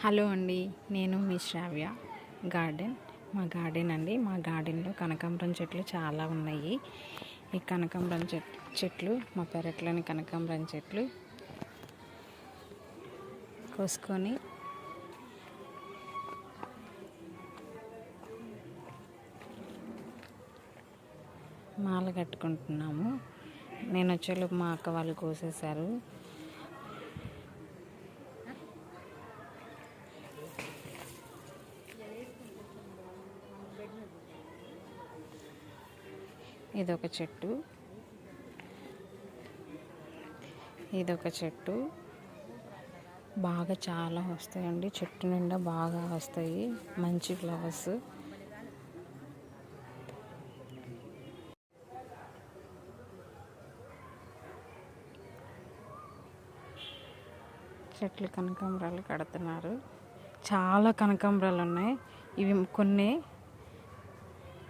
Hello అండి నేను మీ శ్రావ్య గార్డెన్. మా గార్డెన్ అండి మా గార్డెన్లో కనకాంబరం చెట్లు చాలా ఉన్నాయి. ఈ కనకాంబరం చెట్లు మా పెరట్లోని కనకాంబరం చెట్లు కోసుకొని మాల కట్టుకుంటున్నాము. నేను వచ్చేలోపు మా అక్క వాళ్ళు కోసేశారు. ఇదొక చెట్టు. ఇదొక చెట్టు. బాగా చాలా వస్తాయండి. చెట్టు నిండా బాగా వస్తాయి. మంచి ఫ్లవర్స్. చెట్లు కనకాంబరాలు కడుతున్నారు. చాలా కనకాంబరాలు ఉన్నాయి. ఇవి కొన్ని